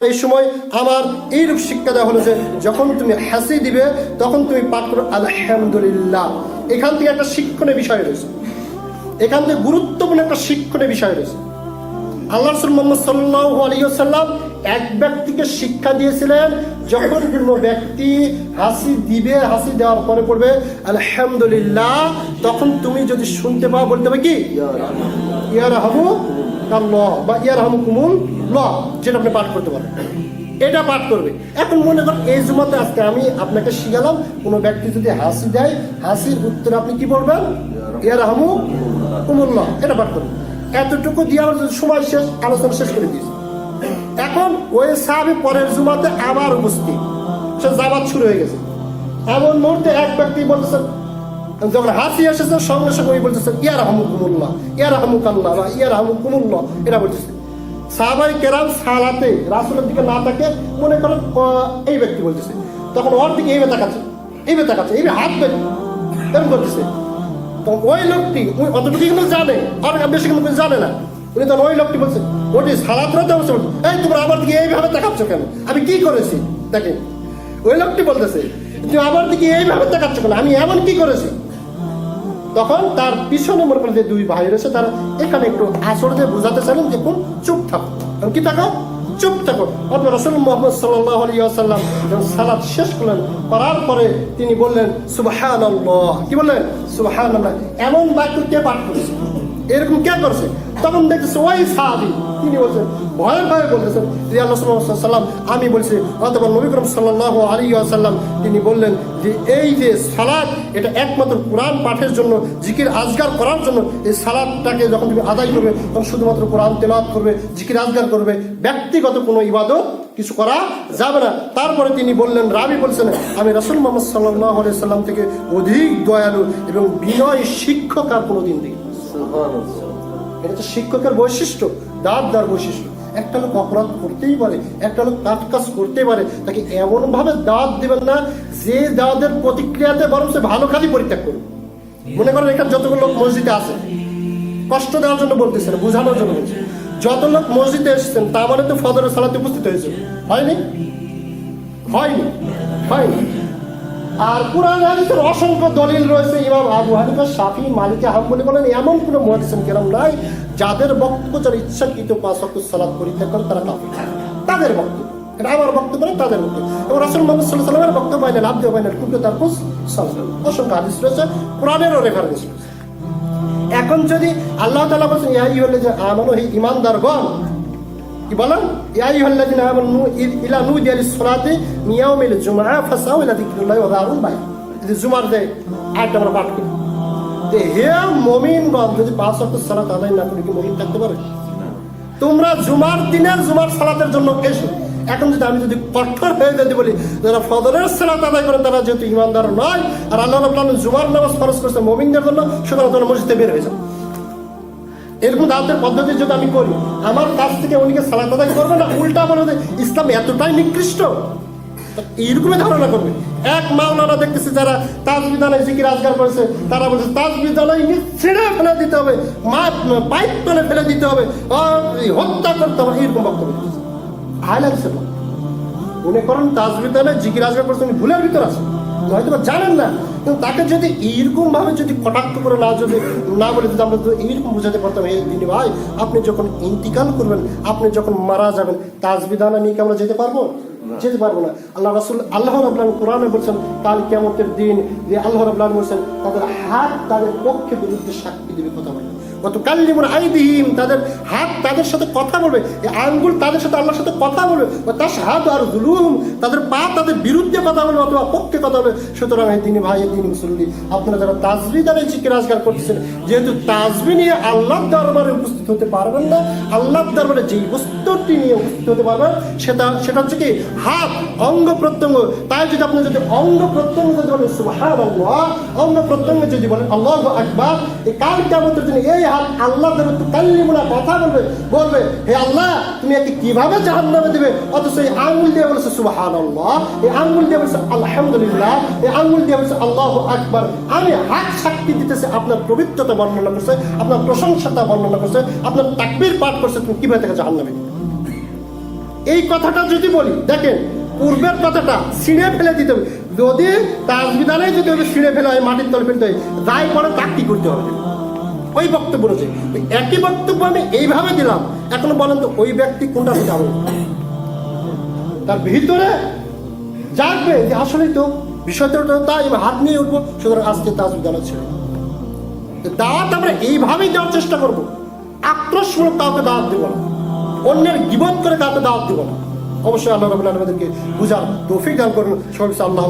এই সময় আমার এইরূপ শিক্ষা দেওয়া হলো যে যখন তুমি হাসি দিবে, তখন তুমি পাঠ করো আলহামদুলিল্লাহ। এখান থেকে একটা শিক্ষণের বিষয় রয়েছে। এখান থেকে গুরুত্বপূর্ণ একটা শিক্ষণের বিষয় রয়েছে। আল্লাহ মোহাম্মদ সাল্লাহ আলিয়াল্লাম এক ব্যক্তিকে শিক্ষা দিয়েছিলেন, যখন কোনো ব্যক্তি হাসি দিবে, হাসি দেওয়ার পরে পড়বে, আলহামদুলিল্লাহ, তখন তুমি যদি শুনতে পাও, বলতে হবে কি? ইয়ার হাবু ল বা ইয়ার হামু কুমুল ল যেটা আপনি পাঠ করতে পারেন। এটা পাঠ করবে। এখন মনে করেন, এই জুমাতে আজকে আমি আপনাকে শিখালাম, কোনো ব্যক্তি যদি হাসি দেয়, হাসির উত্তরে আপনি কি বলবেন? ইয়ার হামু কুমুল্লাহ এটা পাঠ করবেন এতটুকু দিয়ে আমার সময় শেষ, আলোচনা শেষ করে দিয়েছি। এখন ওই সাহাবি পরের জুমাতে আবার উপস্থিত। সে জামাত শুরু হয়ে গেছে। এমন মুহূর্তে এক ব্যক্তি বলতেছেন যখন হাসি এসেছে, সঙ্গে সঙ্গে ওই বলতেছেন ইয়ার হামু কুমুল্লাহ ইয়ার হামু কাল্লাহ বা ইয়ার হামু কুমুল্লাহ এটা বলতেছে। সাহাবাই কেরাম সালাতে রাসুলের দিকে না তাকে মনে করেন এই ব্যক্তি বলতেছে। তখন ওর দিকে এইভাবে তাকাচ্ছে এইভাবে তাকাচ্ছে, এইভাবে হাত বেঁধে এরকম করতেছে। ওই লোকটি ওই অতটুকু কিন্তু জানে আর বেশি কিন্তু জানে না। উনি তখন ওই লোকটি বলছে ওটি সালাত রাতে বসে বলছে, এই তোমরা আমার দিকে এইভাবে তাকাচ্ছ কেন? আমি কি করেছি? দেখেন ওই লোকটি বলতেছে তুমি আমার দিকে এইভাবে তাকাচ্ছ কেন? আমি এমন কি করেছি? তখন তার পিছনে মনে করেন যে দুই ভাই রয়েছে তারা এখানে একটু আসর দিয়ে বোঝাতে চাইলেন যে কোন চুপ থাকো। কারণ কি থাকো? চুপ থাকো। আপনার রসুল মোহাম্মদ সাল্লাহ আলী আসাল্লাম যখন সালাদ শেষ করলেন করার পরে তিনি বললেন সুবাহান কি বললেন? সুবাহান এমন বাক্য কে পাঠ করেছে? এরকম কে করছে? তখন দেখতেছে, ওই সাহাবি। তিনি বলছেন ভয়ের ভয়ে বলতেছেন যে আল্লাহ সাল্লাম আমি বলছি অথবা নবী করম সাল্লাহ আলী আসাল্লাম তিনি বললেন যে, এই যে সালাদ এটা একমাত্র কোরআন পাঠের জন্য, জিকির আজগার করার জন্য, এই সালাদটাকে যখন তুমি আদায় করবে, তখন শুধুমাত্র কোরআন তেলাওয়াত করবে, জিকির আজগার করবে, ব্যক্তিগত কোনো ইবাদত কিছু করা যাবে না। তারপরে তিনি বললেন, রাবি বলছেন, আমি রসুল মোহাম্মদ সাল্লাহ সাল্লাম থেকে অধিক দয়ালু এবং বিনয় শিক্ষক আর কোনো দিন দেখি এটা তো শিক্ষকের বৈশিষ্ট্য, দাঁত দার বৈশিষ্ট্য। একটা লোক অপরাধ করতেই পারে, একটা লোক কাজ কাজ করতেই পারে, তাকে এমন ভাবে দাঁত দিবেন না, যে দাঁতের প্রতিক্রিয়াতে বরং সে ভালো কাজই পরিত্যাগ করবে মনে করেন এখানে যতগুলো লোক মসজিদে আছে, কষ্ট দেওয়ার জন্য বলতেছে না বোঝানোর জন্য বলছে যত লোক মসজিদে এসেছেন তা মানে তো ফদরের সালাতে উপস্থিত হয়েছে। হয়নি? হয়নি? হয়নি। আর কোরআন হাদিসের অসংখ্য দলিল রয়েছে। ইমাম আবু হানিফা, শাফি, মালিক, হাম্বলি বলেন, এমন কোনো মহাদিসেন কেরাম নাই যাদের বক্তব্য যারা ইচ্ছাকৃত পাঁচ ওয়াক্ত সালাত পরিত্যাগ করে, তারা কাফির। তাদের বক্তব্য। এটা আমার বক্তব্য না, তাদের বক্তব্য। এবং রাসুল মোহাম্মদ সাল্লাহ সাল্লামের বক্তব্য বাইনা লাভ দেওয়া বাইনা কিন্তু তার কুস অসংখ্য হাদিস রয়েছে, কোরআনেরও রেফারেন্স রয়েছে। এখন যদি আল্লাহ তালা বলছেন ইহাই হলে যে আমানো, হি ইমানদারগণ কি বলেন ইয়াই হাল্লাযিনা আমানু ইলা নুদিয়া লিস-সালাতি মিন ইয়াউমিল জুমআ ফাসাউ ইলা যিকরিল্লাহি ওয়া যারুল বাই। যদি জুমার দেয় আয়াতটা আমরা পাঠ করি। যে হে মুমিনগণ, যদি পাঁচ ওয়াক্ত সালাত আদায় না করে কি মুমিন থাকতে পারে? তোমরা জুমার দিনের জুমার সালাতের জন্য এসো এখন যদি আমি যদি কঠোর হয়ে যদি বলি, যারা ফজরের সালাত আদায় করেন, তারা যেহেতু ইমানদার নয়, আর আল্লাহ জুমার নামাজ ফরজ করেছে মুমিনদের জন্য, সুতরাং তোমরা মসজিদে বের হয়ে যাও এরকম দাওয়াতের পদ্ধতি যদি আমি করি, আমার কাছ থেকে উনিকে সালাত আদায় করবে না? উল্টা বলে ইসলাম এতটাই নিকৃষ্ট। এইরকমই ধারণা করবে। এক মাওলানা দেখতেছি যারা তাজ বিধানে জিকির আজগার করেছে, তারা বলছে তাজ বিদ্যালয় ছেড়ে ফেলে দিতে হবে মা পাইপ তলে ফেলে দিতে হবে হত্যা করতে হবে। এইরকম বক্তব্য হাই লাগছে মনে করেন তাজ বিদ্যালয় জিকির আজগার করছে, উনি ভুলের ভিতর আছে হয়তো বা জানেন না কিন্তু তাকে যদি এইরকম ভাবে যদি কটাক্ষ করে না যদি না বলে যদি আমরা যদি এইরকম বোঝাতে পারতাম এই দিনে ভাই আপনি যখন ইন্তিকাল করবেন আপনি যখন মারা যাবেন তাজ বিধানা নিয়ে কি আমরা যেতে পারব? যেতে পারব না। আল্লাহ রাসুল আল্লাহ রাবলান কোরআনে বলছেন কাল কেমতের দিন যে আল্লাহ রাবলান বলছেন তাদের হাত তাদের পক্ষে বিরুদ্ধে সাক্ষী দেবে কথা বলে। কত কাল্লিমুন আইদিহিম, তাদের হাত তাদের সাথে কথা বলবে এই আঙ্গুল তাদের সাথে আল্লাহর সাথে কথা বলবে ও তার হাত আর জুলুম তাদের পা তাদের বিরুদ্ধে কথা বলবে অথবা পক্ষে কথা বলবে। সুতরাং এই দিনী ভাই, এই দিনী মুসল্লি, আপনারা যারা তাজবি দ্বারা জিকির আজগার করতেছেন, যেহেতু তাজবি নিয়ে আল্লাহর দরবারে উপস্থিত হতে পারবেন না, আল্লাহর দরবারে যেই বস্তুটি নিয়ে উপস্থিত হতে পারবেন, সেটা সেটা হচ্ছে কি, হাত, অঙ্গ প্রত্যঙ্গ। তাই যদি আপনি যদি অঙ্গ প্রত্যঙ্গ যদি বলেন সুবহানাল্লাহ, অঙ্গ প্রত্যঙ্গ যদি বলেন আল্লাহু আকবার, এই কাল কিয়ামতের দিনে এই আল্লাহ কথা বলবে বলবে, হে আল্লাহ, তুমি একে কীভাবে দিবে? অথচ এই আঙ্গুল দিয়ে বলেছে, সুবহানাল্লাহ এই আঙ্গুল দিয়ে আলহামদুলিল্লাহ এই আঙ্গুল দিয়ে আল্লাহু আকবার আমি হাত সাক্ষী দিতেছে, আপনার পবিত্রতা বর্ণনা করছে, আপনার প্রশংসাতা বর্ণনা করছে, আপনার তাকবীর পাঠ করছে, তুমি কীভাবে তাকে জাহান্নামে এই কথাটা যদি বলি, দেখেন, পূর্বের কথাটা ছিঁড়ে ফেলে দিতে হবে। যদি তাজবিদানে যদি ছিঁড়ে ফেলে হয়, মাটির তলে ফেলতে হয় যাই পরে কি করতে হবে? ওই বক্তব্য রয়েছে। একই বক্তব্য আমি এইভাবে দিলাম। এখন বলেন তো, ওই ব্যক্তি কোনটা যাবে তার ভিতরে জাগবে যে আসলেই তো বিষয়টা তাই হাত নিয়ে উঠবো। সুতরাং আজকে তাজ তাজবিদানা ছিল দাওয়াত আমরা এইভাবেই দেওয়ার চেষ্টা করব। আক্রোশমূলক কাউকে দাওয়াত দিব না। অন্যের গিবত করে কাউকে দাওয়াত দিব না। অবশ্যই আল্লাহ রবুল্লাহ আমাদেরকে বুঝার তৌফিক দান করুন। সবাই আল্লাহ